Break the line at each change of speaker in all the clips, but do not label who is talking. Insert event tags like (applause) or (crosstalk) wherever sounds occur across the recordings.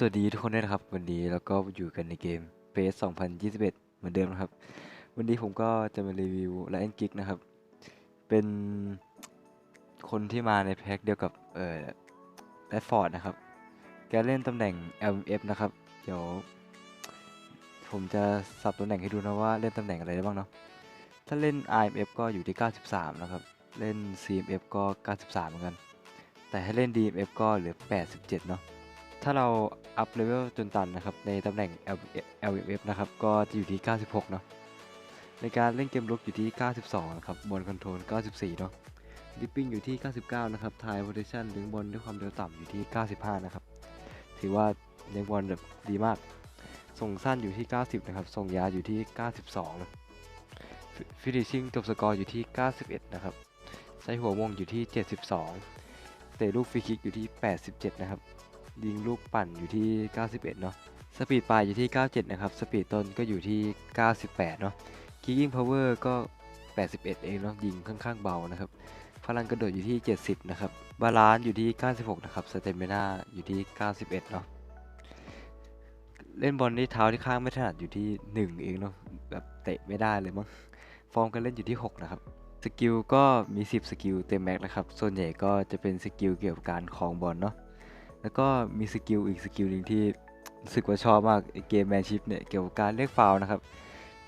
สวัสดีทุกคนด้วยนะครับ วันนี้เราก็อยู่กันในเกม PS 2021 เหมือนเดิมนะครับ วันนี้ผมก็จะมารีวิว Lion Geek นะครับ เป็นคนที่มาในแพ็คเดียวกับเอ่อแรดฟอร์ดนะครับ แกเล่นตำแหน่ง LMF นะครับ เดี๋ยว ผมจะสับตำแหน่งให้ดูนะว่าเล่นตำแหน่งอะไรได้บ้างเนาะ ถ้าเล่น IMF ก็อยู่ที่ 93 นะครับ เล่น CMF ก็ 93 เหมือนกัน แต่ให้เล่น DMF ก็เหลือ 87 เนาะ ถ้าเราอัพเลเวลจนตันนะครับ ในตำแหน่ง LMF นะครับ ก็จะอยู่ที่ 96 เนาะในการเล่นเกมลุกอยู่ที่ 92 นะครับบอลคอนโทรล 94 เนาะดิปปิ้งอยู่ที่ 99 นะครับทายโพซิชันเลี้ยงบอลด้วยความเร็วต่ำอยู่ที่ 95 นะครับ ถือว่าเลี้ยงบอลแบบดีมาก ส่งสั้นอยู่ที่ 90 นะครับ ส่งยาวอยู่ที่ 92นะฟินิชชิ่งจบสกอร์อยู่ที่ 91 นะครับ ใช้หัววงอยู่ที่ 72 เตะลูกฟรีคิกอยู่ที่ 87 นะครับ ยิงลูกปั่นอยู่ที่ 91 เนาะสปีดปลายอยู่ที่ 97 นะครับ สปีดต้นก็อยู่ที่ 98 เนาะคิกกิ้งพาวเวอร์ก็ 81 เองเนาะยิงค่อนข้างเบานะครับพลังกระโดดอยู่ที่ 70 นะครับบาลานซ์อยู่ที่ 96 นะครับสเตมินาอยู่ที่ 91 เนาะเล่นบอลที่เท้าที่ข้างไม่ถนัดอยู่ที่ 1 เองเนาะแบบเตะไม่ได้เลยมั้งฟอร์มการเล่นอยู่ที่ 6 นะครับสกิลก็มี 10 สกิลเต็มแม็กนะครับ ส่วนใหญ่ก็จะเป็นสกิลเกี่ยวกับการครองบอลเนาะ แล้วก็มีสกิลอีกสกิลหนึ่งที่รู้สึกว่าชอบมากไอเกมแมนชิพเนี่ยเกี่ยวกับการเรียกฟาวนะครับ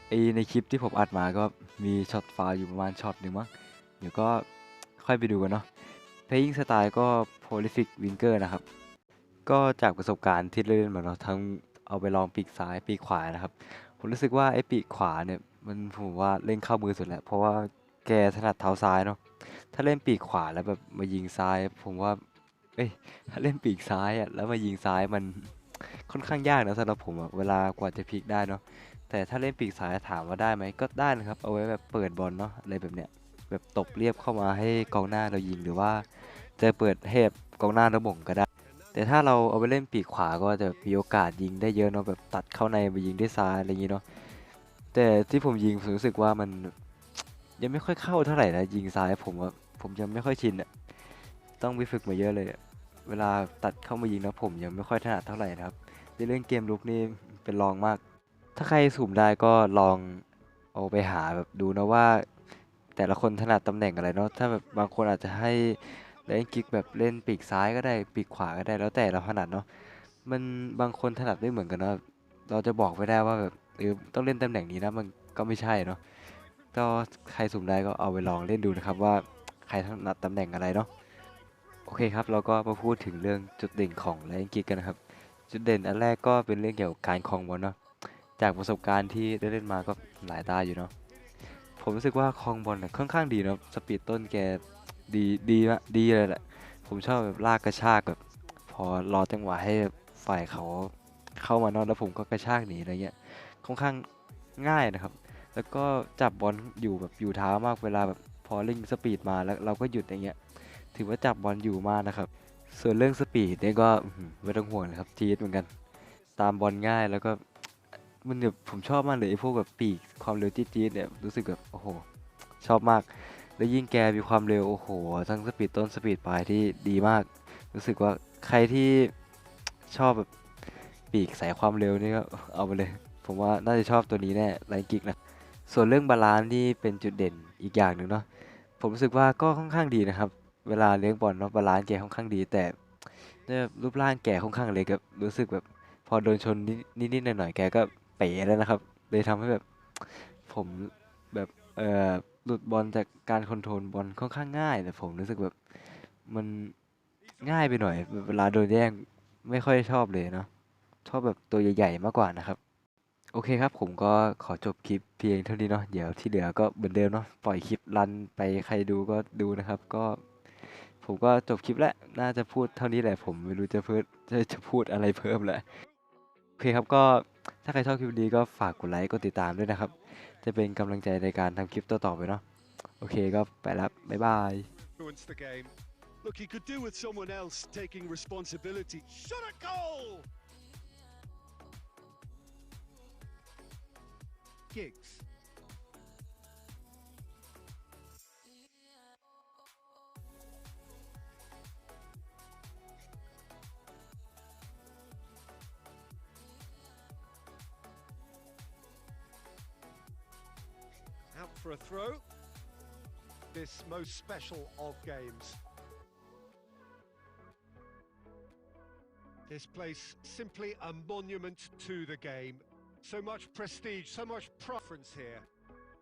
ไอในคลิปที่ผมอัดมาก็มีช็อตฟาวอยู่ประมาณช็อตหนึ่งมั้งเดี๋ยวก็ค่อยไปดูกันเนาะ Playing Style ก็ Prolific Winger นะครับ ก็จากประสบการณ์ที่เล่นมาเนาะทั้งเอาไปลองปีกซ้ายปีกขวานะครับ ผมรู้สึกว่าไอ้ปีกขวาเนี่ยมันผมว่าเล่นเข้ามือสุดแหละเพราะว่าแกถนัดเท้าซ้ายเนาะถ้าเล่นปีกขวาแล้วแบบมายิงซ้าย ผมว่า เอ้ยเล่นปีกซ้ายอะแล้วมายิงซ้ายมันค่อนข้างยากนะสำหรับผมอะเวลากว่าจะพลิกได้เนาะแต่ถ้าเล่นปีกซ้ายถามว่าได้ไหมก็ได้นะครับ เอาไว้แบบเปิดบอลเนาะอะไรแบบเนี้ยแบบตบเรียบเข้ามาให้กองหน้าเรายิงหรือว่า จะเปิดให้แบกองหน้าเราบ่งก็ได้ แต่ถ้าเราเอาไปเล่นปีกขวาก็จะมีโอกาสยิงได้เยอะเนาะแบบตัดเข้าในไปยิงด้วยซ้ายอะไรอย่างงี้เนาะแต่ที่ผมยิงผมรู้สึกว่ามันยังไม่ค่อยเข้าเท่าไหร่นะยิงซ้ายผมว่าผมยังไม่ค่อยชินอะต้องไปฝึกมาเยอะเลยอะ เวลาตัดเข้ามายิงนะผมยังไม่ค่อยถนัดเท่าไหร่นะครับ ในเรื่องเกมลุกนี่เป็นรองมาก ถ้าใครสุ่มได้ก็ลองเอาไปหาแบบดูนะว่า แต่ละคนถนัดตำแหน่งอะไรเนาะ ถ้าแบบบางคนอาจจะให้เล่นกิกแบบเล่นปีกซ้ายก็ได้ปีกขวาก็ได้แล้วแต่เราถนัดเนาะ มันบางคนถนัดไม่เหมือนกันเนาะ เราจะบอกไม่ได้ว่าแบบเออต้องเล่นตำแหน่งนี้นะมันก็ไม่ใช่เนาะก็ใครสุ่มได้ก็เอาไปลองเล่นดูนะครับว่าใครถนัดตำแหน่งอะไรเนาะ โอเคครับ เราก็มาพูดถึงเรื่องจุดเด่นของไลอ n กิกกันนะครับ จุดเด่นอันแรกก็เป็นเรื่องเกี่ยวกับการครองบอลเนาะจากประสบการณ์ที่ได้เล่นมาก็หลายตาอยู่เนาะผมรู้สึกว่าครองบอลเนี่ยค่อนข้างดีเนาะสปีดต้นแกดีดีมากดีเลยแหละผมชอบแบบลากกระชากแบบพอรอจังหวะให้ฝ่ายเขาเข้ามานอนแล้วผมก็กระชากหนีอะไรเงี้ยค่อนข้างง่ายนะครับ แล้วก็จับบอลอยู่แบบอยู่เท้ามากเวลาแบบพอเล่นสปีดมาแล้วเราก็หยุดอย่างเงี้ย ถือว่าจับบอลอยู่มากนะครับ ส่วนเรื่องสปีดเนี่ยก็ไม่ต้องห่วงเลยครับจี๊ดเหมือนกัน ตามบอลง่ายแล้วก็มันแบบผมชอบมากเลยไอ้พวกแบบปีกความเร็วจี๊ดเนี่ยรู้สึกแบบโอ้โห ชอบมาก แล้วยิ่งแกมีความเร็วโอ้โห ทั้งสปีดต้นสปีดปลายที่ดีมาก รู้สึกว่าใครที่ชอบแบบปีกสายความเร็วนี่ก็เอาไปเลย ผมว่าน่าจะชอบตัวนี้แน่ไลน์กิกนะส่วนเรื่องบาลานซ์ที่เป็นจุดเด่นอีกอย่างหนึ่งเนาะผมรู้สึกว่าก็ค่อนข้างดีนะครับ เวลาเลี้ยงบอลเนาะบาลานซ์แกค่อนข้างดี แต่เนี่ยรูปร่างแกค่อนข้างเล็กครับรู้สึกแบบ พอโดนชนนิดนิดๆหน่อยๆแกก็เป๋แล้วนะครับ เลยทำให้แบบผมแบบเอ่อหลุดบอลจากการคอนโทรลบอลค่อนข้างง่าย แต่ผมรู้สึกแบบมันง่ายไปหน่อยแบบเวลาโดนแย่งไม่ค่อยชอบเลยเนาะชอบแบบตัวใหญ่ๆมากกว่านะครับ โอเคครับ ผมก็ขอจบคลิปเพียงเท่านี้เนาะเดี๋ยวที่เหลือก็เหมือนเดิมเนาะปล่อยคลิปรันไปใครดูก็ดูนะครับ ก็ ผมก็จบคลิปแล้ว น่าจะพูดเท่านี้แหละผมไม่รู้จะเพิ่มจะจะพูดอะไรเพิ่มแหละโอเคครับก็ถ้าใครชอบคลิปนี้ก็ฝากกดไลค์กดติดตามด้วยนะครับ จะเป็นกำลังใจในการทำคลิปต่อๆไปเนาะโอเคก็ไปแล้วบ๊ายบาย
influence the game. Look, he could do with someone else taking responsibility. Shot a goal! Giggs.
For a throw. This most special of games. This place simply a monument to the game. So much prestige, so much preference here.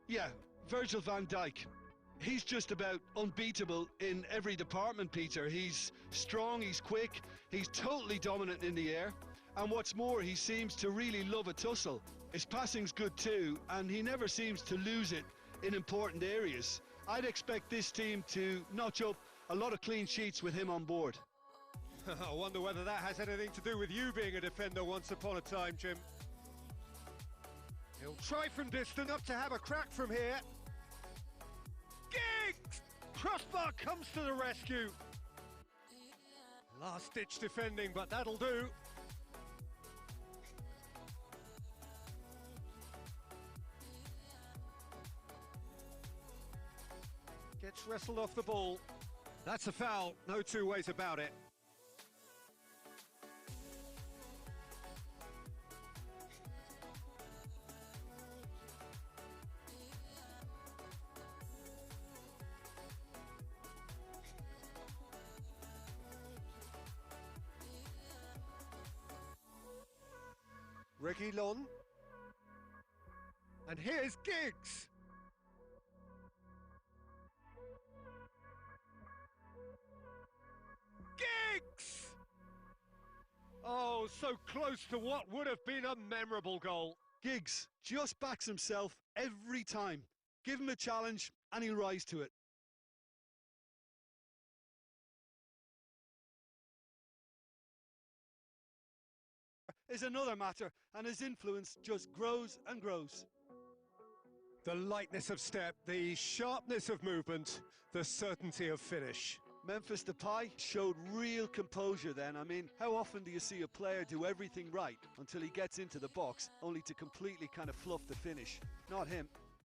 Yeah, Virgil van Dijk. He's just about unbeatable in every department, Peter. He's strong, he's quick, he's totally dominant in the air. And what's more, he seems to really love a tussle. His passing's good too, and he never seems to lose it in important areas. I'd expect this team to notch up a lot of clean sheets with him on board. (laughs)
I wonder whether that has anything to do with you being a defender once upon a time, Jim. He'll try from distance, up to have a crack from here. Giggs! Crossbar comes to the rescue. Last ditch defending, but that'll do. Gets wrestled off the ball. That's a foul, no two ways about it. Reguilon. And here's. Giggs! So close to what would have been a memorable goal.
Giggs just backs himself every time. Give him a challenge and he'll rise to it. Is another matter, and his influence just grows and grows.
The lightness of step, the sharpness of movement, the certainty of finish.
Memphis Depay showed real composure then. I mean, how often do you see a player do everything right until he gets into the box, only to completely kind of fluff the finish? Not him.